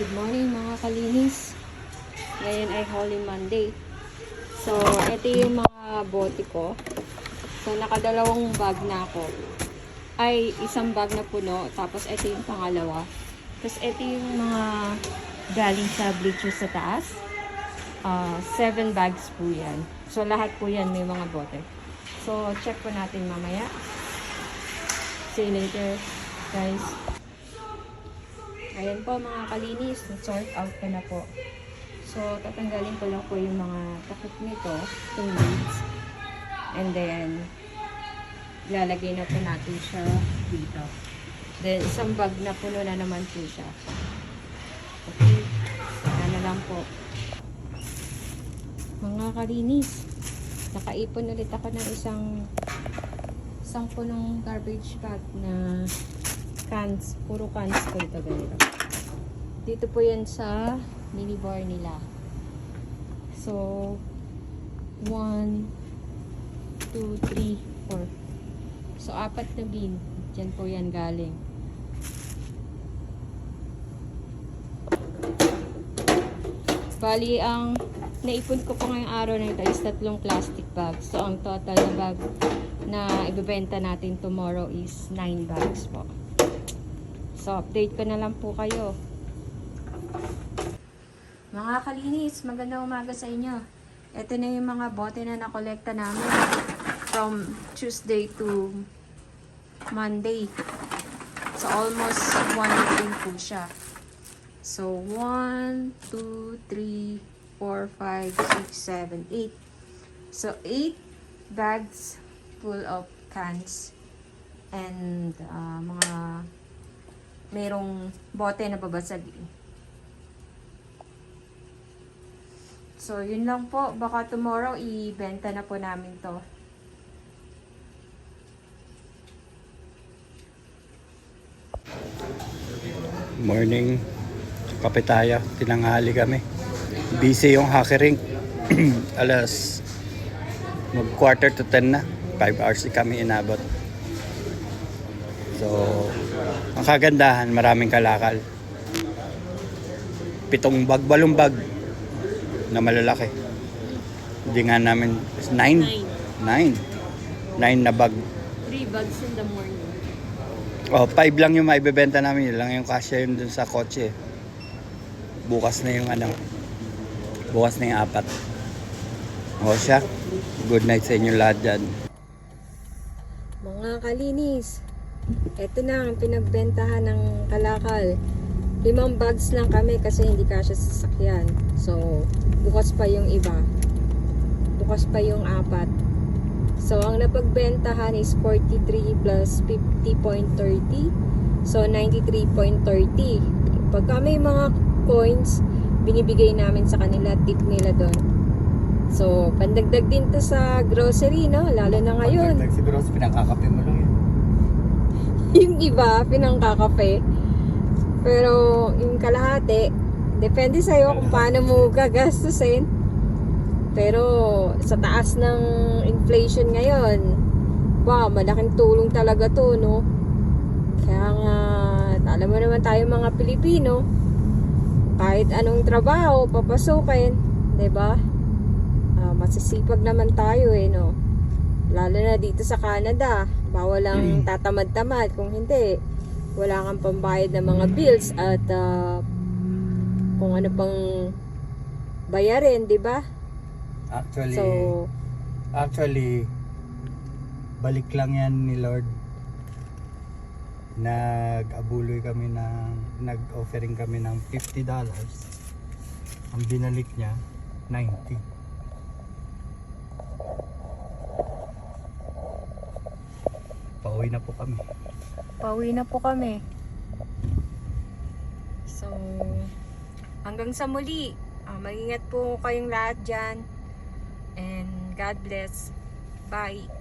Good morning mga kalinis. Ngayon ay Holy Monday. So, ito yung mga bote ko. So, nakadalawang bag na ako. Ay, isang bag na puno. Tapos, ito yung pangalawa. Tapos, ito yung mga galing sa bleachers sa taas. Ah, seven bags po yan. So, lahat po yan may mga bote. So, check po natin mamaya. See you later, guys. Ayan po mga kalinis, sort out ko na po. So, tatanggalin ko lang po yung mga takip nito, itong leads. And then, lalagay na po natin siya dito. Then, isang bag na puno na naman po siya. Okay, saka na lang po. Mga kalinis, nakaipon ulit ako ng isang isang punong garbage bag na cans, puro cans po ito ganito. Dito po yan sa mini bar nila. So, 1, 2, 3, 4. So, apat na bin. Diyan po yan galing. Bali, ang naipon ko po ngayong araw na ito is tatlong plastic bags. So, ang total na bag na ibebenta natin tomorrow is 9 bags po. So, update ko na lang po kayo. Mga kalinis, magandang umaga sa inyo. Ito na yung mga bote na nakolekta namin from Tuesday to Monday. So, almost one week po siya. So, 1, 2, 3, 4, 5, 6, 7, 8. So, 8 bags full of cans and uh, mga merong bote na babasag. So, yun lang po. Baka tomorrow, ibenta na po namin to. Morning. Kape tayo. Tinanghali kami. Busy yung hackering. Alas mag quarter to 10 na. 5 hours kami inabot. So, ang kagandahan, maraming kalakal. Pitong bag, balong bag na malalaki. Hindi nga namin, 9? 9. 9 na bag. 3 bags in the morning. Oh, 5 lang yung maibebenta namin. Yun lang yung kasya yun dun sa kotse. Bukas na yung ano. Bukas na yung apat. O siya. Good night sa inyo lahat dyan. Mga kalinis, ito na ang pinagbentahan ng kalakal. Limang bags lang kami kasi hindi kasya sa sasakyan. So, bukas pa yung iba. Bukas pa yung apat. So, ang napagbentahan is 43 plus 50.30. So, 93.30. Pagka may mga coins, binibigay namin sa kanila, tip nila doon. So, pandagdag din to sa grocery, no? Lalo na ngayon. siguro pinangkakape mo lang yun. Yung iba, pinangkakape. Pero yung kalahati, depende sa'yo kung paano mo gagastusin. Pero sa taas ng inflation ngayon, wow, malaking tulong talaga to, no? Kaya nga, alam mo naman tayo mga Pilipino, kahit anong trabaho, papasukin, 'di ba? Ah, masisipag naman tayo eh, no? Lalo na dito sa Canada, bawal lang tatamad-tamad. Kung hindi, wala kang pambayad ng mga bills at ah, kung ano pang bayarin, di ba? Actually, So, actually, balik lang yan ni Lord. Nag-abuloy kami ng, nag-offering kami ng $50. Ang binalik niya, 90. Na po kami. pauwi na po kami. So, hanggang sa muli. Ah, mag-ingat po kayong lahat dyan. And God bless. Bye.